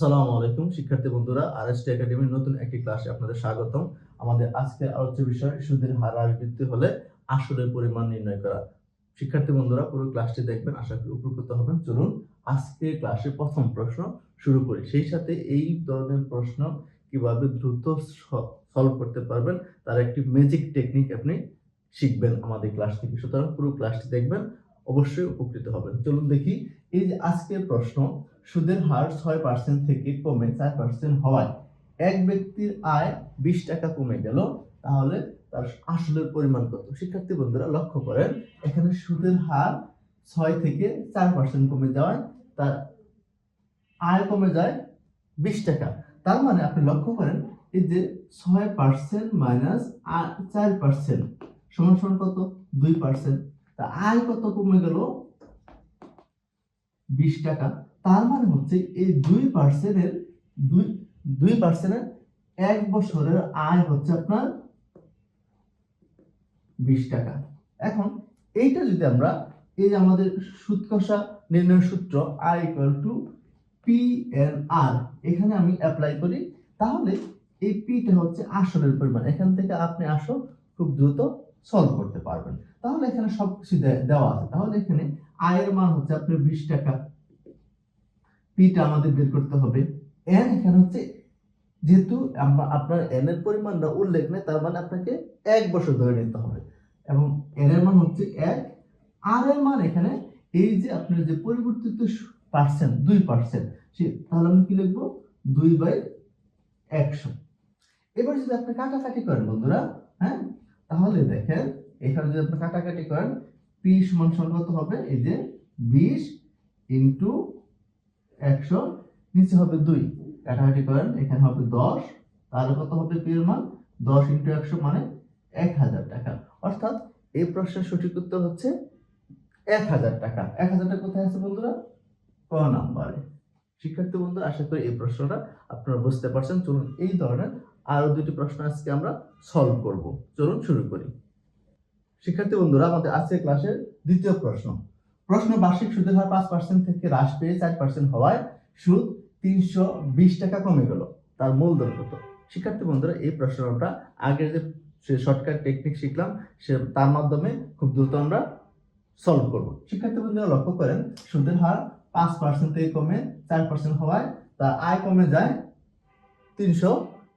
আসসালামু আলাইকুম, শিক্ষার্থী বন্ধুরা। আরএসটি একাডেমির নতুন একটি ক্লাসে আপনাদের স্বাগতম। আমাদের আজকের আলোচ্য বিষয়, সুদের হার হ্রাস বৃদ্ধি হলে আসলের পরিমাণ নির্ণয় করা। শিক্ষার্থী বন্ধুরা, পুরো ক্লাসটি দেখবেন, আশা করি উপকৃত হবেন। চলুন আজকে ক্লাসে প্রথম প্রশ্ন শুরু করি। সেই সাথে এই ধরনের প্রশ্ন কীভাবে দ্রুত সলভ করতে পারবেন, তার একটি ম্যাজিক টেকনিক আপনি শিখবেন আমাদের ক্লাস থেকে। সুতরাং পুরো ক্লাসটি দেখবেন অবশ্যই উপকৃত হবেন। চলুন দেখি, এই যে আজকের প্রশ্ন, সুদের হার ছয় পার্সেন্ট থেকে কমে চার পার্সেন্ট হওয়ায় এক ব্যক্তির আয় বিশ টাকা কমে গেল, তাহলে তার আসলের পরিমাণ কত? শিক্ষার্থী বন্ধুরা, লক্ষ্য করেন, এখানে সুদের হার ছয় থেকে চার পার্সেন্ট কমে যাওয়ায় তার আয় কমে যায় বিশ টাকা। তার মানে আপনি লক্ষ্য করেন, এই যে ছয় পার্সেন্ট মাইনাস চার পার্সেন্ট সমান সমান কত? দুই পার্সেন্ট তা আয় কত কমে গেল? বিশ টাকা। তার মানে হচ্ছে এই দুই পার্সেন্টের দুই দুই পার্সেন্টের এক বছরের আয় হচ্ছে আপনার বিশ টাকা। এখন এইটা যদি আমরা এই যে আমাদের সুদ কষা নির্ণয় সূত্র I equal to P N R এখানে আমি অ্যাপ্লাই করি, তাহলে এই পিটা হচ্ছে আসলের পরিমাণ। এখান থেকে আপনি আসল খুব দ্রুত সলভ করতে পারবেন। তাহলে এখানে সবকিছু দে- দেওয়া আছে। তাহলে এখানে আয়ের মান হচ্ছে আপনার বিশ টাকা। পিটা আমাদের বের করতে হবে। এন এখানে হচ্ছে যেহেতু আমরা, আপনার এন এর পরিমাণটা উল্লেখ নেই, তার মানে আপনাকে এক বছর ধরে নিতে হবে। এবং এন এর মান হচ্ছে এক। আর এর মান এখানে এই যে আপনার যে পরিবর্তিত পার্সেন্ট দুই পার্সেন্ট সে, তাহলে আমি কি লিখব? দুই বাই একশো। এবার যদি আপনি কাটাকাটি করেন বন্ধুরা হ্যাঁ তাহলে দেখেন, এখানে যদি আপনি কাটাকাটি করেন পি সমান কত হবে? এই যে বিশ ইন্টু একশো, নিচে হবে দুই। কাটাকাটি করেন, এখানে হবে দশ, তাহলে কত হবে পি এর মান? দশ ইন্টু একশো মানে এক হাজার টাকা। অর্থাৎ এই প্রশ্নের সঠিক উত্তর হচ্ছে এক হাজার টাকা। এক হাজার টাকা কোথায় আছে বন্ধুরা? ক নাম্বারে। শিক্ষার্থী বন্ধু আশা করি এই প্রশ্নটা আপনারা বুঝতে পারছেন। চলুন এই ধরনের আরও দুটি প্রশ্ন আজকে আমরা সলভ করব। চলুন শুরু করি। শিক্ষার্থী বন্ধুরা, আমাদের আজকের ক্লাসের দ্বিতীয় প্রশ্ন। প্রশ্ন বার্ষিক সুদের হার পাঁচ পার্সেন্ট থেকে হ্রাস পেয়ে চার পার্সেন্ট হওয়ায় সুদ তিনশো বিশ টাকা কমে গেল। তার মূলধন কত? শিক্ষার্থী বন্ধুরা, এই প্রশ্ন আমরা আগের যে সে শর্টকাট টেকনিক শিখলাম, সে তার মাধ্যমে খুব দ্রুত আমরা সলভ করব। শিক্ষার্থী বন্ধুরা, লক্ষ্য করেন, সুদের হার পাঁচ পার্সেন্ট থেকে কমে চার পার্সেন্ট হওয়ায় তার আয় কমে যায় তিনশো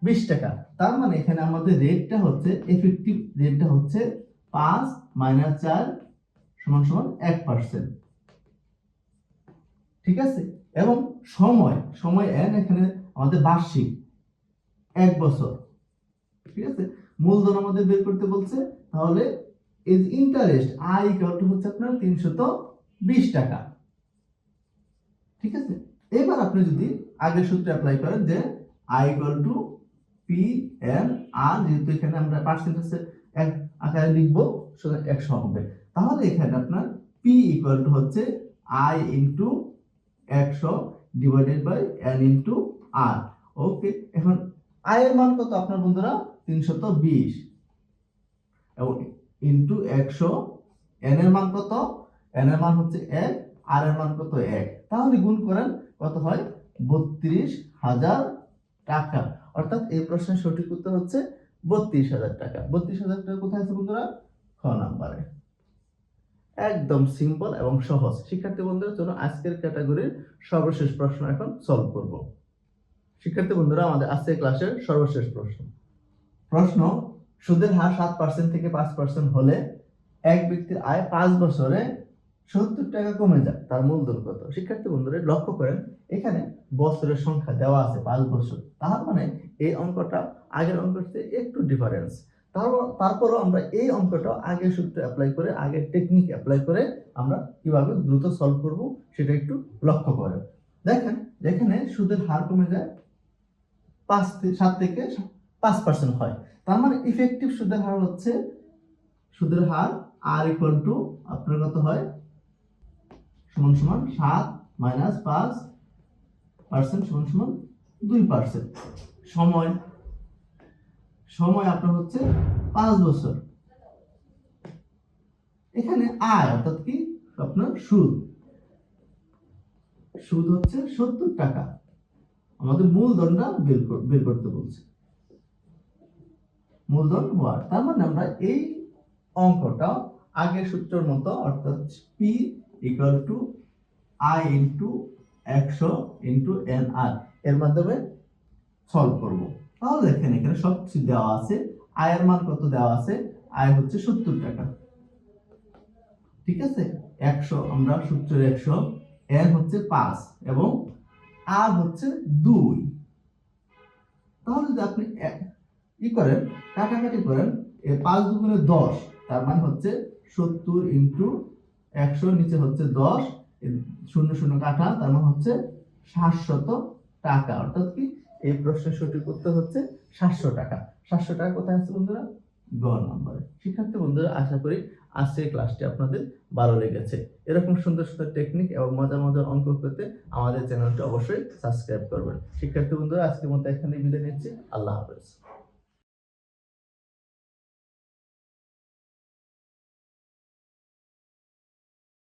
বিশ টাকা। তার মানে এখানে আমাদের রেটটা হচ্ছে এফেক্টিভ রেটটা হচ্ছে পাঁচ মাইনাস চার সমান সমান এক পার্সেন্ট ঠিক আছে? এবং সময় সময় এন এখানে আমাদের বার্ষিক, এক বছর। ঠিক আছে? মূলধন আমাদের বের করতে বলছে, তাহলে is interest I equal to হচ্ছে আপনার তিনশত বিশ টাকা। ঠিক আছে? এবার আপনি যদি আগের সূত্রে অ্যাপ্লাই করেন যে I equal to P N R যেহেতু এখানে আমরা পার্সেন্টেজ এক আকারে লিখব, সুতরাং একশো হবে। তাহলে এখানে আপনার পি ইকুয়াল টু হচ্ছে আই ইন্টু একশো divided by N into R okay এখন আয়ের মান কত আপনার বন্ধুরা? তিনশত বিশ। এবং ইন্টু একশো এন এর মান কত? এন এর মান হচ্ছে এক আর এর মান কত? এক। তাহলে গুণ করেন, কত হয়? বত্রিশ হাজার টাকা। অর্থাৎ এই প্রশ্নের সঠিক উত্তর হচ্ছে বত্রিশ হাজার টাকা। বত্রিশ হাজার টাকা কোথায় আছে বন্ধুরা? খ নাম্বারে। একদম সিম্পল এবং সহজ। শিক্ষার্থী বন্ধুরা, চলো আজকের ক্যাটাগরির সর্বশেষ প্রশ্ন এখন সলভ করব। শিক্ষার্থী বন্ধুরা, আমাদের আজকের ক্লাসের সর্বশেষ প্রশ্ন। প্রশ্ন, সুদের হার সাত পার্সেন্ট থেকে পাঁচ পার্সেন্ট হলে এক ব্যক্তির আয় পাঁচ বছরে সত্তর টাকা কমে যায়, তার মূলধন কত? শিক্ষার্থী বন্ধুরা, লক্ষ্য করেন, এখানে বছরের সংখ্যা দেওয়া আছে পাঁচ বছর। তার মানে এই অঙ্কটা আগের অঙ্কের চেয়ে একটু ডিফারেন্স তারপরও আমরা এই অঙ্কটা আগের সূত্রে অ্যাপ্লাই করে, আগের টেকনিক অ্যাপ্লাই করে আমরা কীভাবে দ্রুত সলভ করব সেটা একটু লক্ষ্য করেন। দেখেন যেখানে সুদের হার কমে যায়, পাঁচ সাত থেকে পাঁচ পার্সেন্ট হয়। তার মানে ইফেক্টিভ সুদের হার হচ্ছে, সুদের হার আর ইকুয়াল টু আপনার কত হয়? সমান সমান সাত মাইনাস পাঁচ পার্সেন্ট সমান সমান দুই পার্সেন্ট সময়। সময় আপনার হচ্ছে পাঁচ বছর। এখানে আয় অর্থাৎ কি? আপনার সুদ। সুদ হচ্ছে সত্তর টাকা। আমাদের মূলধনটা বের বের করতে বলছে। মূলধন হওয়ার, তার মানে আমরা এই অঙ্কটা আগের সূত্রের মতো অর্থাৎ P equal to I into একশো ইন্টু এন আর এর মাধ্যমে সলভ করব। তাহলে দেখেন এখানে সব কিছু দেওয়া আছে। আয়ের মান কত দেওয়া আছে? আয় হচ্ছে সত্তর টাকা। ঠিক আছে? একশো আমরা সূত্রের একশো এন হচ্ছে পাঁচ এবং আর হচ্ছে দুই। তাহলে যদি আপনি ই করেন, কাটাকাটি করেন পাঁচ দুগুণে দশ, তার মানে হচ্ছে সত্তর ইন্টু একশো, নিচে হচ্ছে দশ শূন্য শূন্য কাটা, তার মানে হচ্ছে সাতশত টাকা। অর্থাৎ কি? এই প্রশ্নের সঠিক উত্তর হচ্ছে সাতশো টাকা। সাতশো টাকা কোথায় আছে বন্ধুরা? গ নম্বরে। শিক্ষার্থী বন্ধুরা, আশা করি আজকের ক্লাসটি আপনাদের ভালো লেগেছে। এরকম সুন্দর সুন্দর টেকনিক এবং মজার মজার অঙ্ক পেতে আমাদের চ্যানেলটি অবশ্যই সাবস্ক্রাইব করবেন। শিক্ষার্থী বন্ধুরা, আজকের মতো এখানে বিদায় নিচ্ছি। আল্লাহ হাফেজ।